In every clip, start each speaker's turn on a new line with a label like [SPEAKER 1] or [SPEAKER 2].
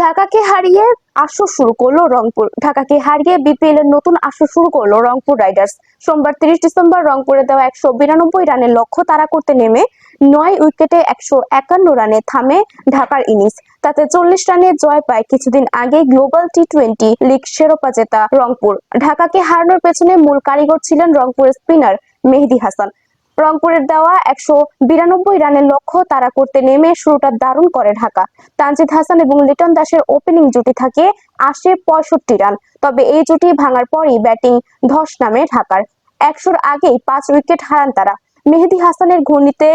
[SPEAKER 1] ঢাকাকে হারিয়ে আসর শুরু করল রংপুর। ঢাকাকে হারিয়ে বিপিএল এর নতুন আসর শুরু করল রংপুর রাইডার্স। সোমবার তিরিশ ডিসেম্বর রংপুরে দেওয়া একশো বিরানব্বই রানের লক্ষ্য তারা করতে নেমে নয় উইকেটে একশো একান্ন রানে থামে ঢাকার ইনিংস। তাতে চল্লিশ রানে জয় পায় কিছুদিন আগে গ্লোবাল টি টোয়েন্টি লিগ শিরোপা জেতা রংপুর। ঢাকাকে হারানোর পেছনে মূল কারিগর ছিলেন রংপুরের স্পিনার মেহেদি হাসান। রংপুরের দেওয়া একশো বিরানব্বই রানের লক্ষ্য তারা করতে নেমে শুরুটা দারুণ করে ঢাকা। তানজিদ হাসান এবং লিটন দাসের ওপেনিং জুটি থাকে আসে পঁয়ষট্টি রান। তবে এই জুটি ভাঙার পরই ব্যাটিং ধস নামে ঢাকার। একশোর আগেই পাঁচ উইকেট হারান তারা। মেহেদি হাসানের ঘূর্ণিতে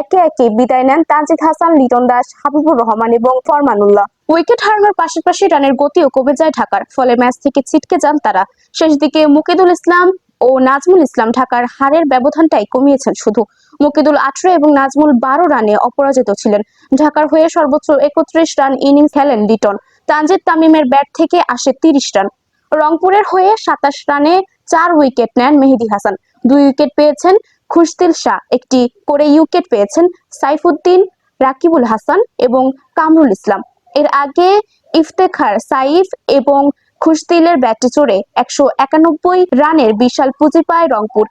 [SPEAKER 1] একে একে বিদায় নেন তানজিদ হাসান, লিটন দাস, হাবিবুর রহমান এবং ফরমানুল্লাহ। উইকেট হারানোর পাশাপাশি রানের গতিও কমে যায় ঢাকার। ফলে ম্যাচ থেকে ছিটকে যান তারা। শেষ দিকে মুকিদুল ইসলাম ও নাজমুল ইসলাম ঢাকার হারের ব্যবধানটাই কমিয়েছেন শুধু। মুকিদুল আঠারো এবং নাজমুল বারো রানে অপরাজিত ছিলেন। ঢাকার হয়ে সর্বোচ্চ একত্রিশ রান ইনিংস খেলেন লিটন। তানজিদ তামিমের ব্যাট থেকে আসে তিরিশ রান। রংপুরের হয়ে সাতাশ রানে চার উইকেট নেন মেহেদি হাসান। দুই উইকেট পেয়েছেন খুশদিল শাহ, একটি করে উইকেট পেয়েছেন সাইফুদ্দিন, রাকিবুল হাসান এবং কামরুল ইসলাম। এর আগে ইফতেখার সাইফ এবং খুশদিলের ব্যাটে চড়ে একশো একানব্বই রানের বিশাল পুঁজি পায় রংপুর।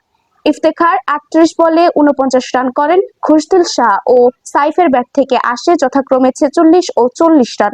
[SPEAKER 1] ইফতেখার আটত্রিশ বলে উনপঞ্চাশ রান করেন খুশদিল শাহ ও সাইফের ব্যাট থেকে আসে যথাক্রমে ছেচল্লিশ ও চল্লিশ রান।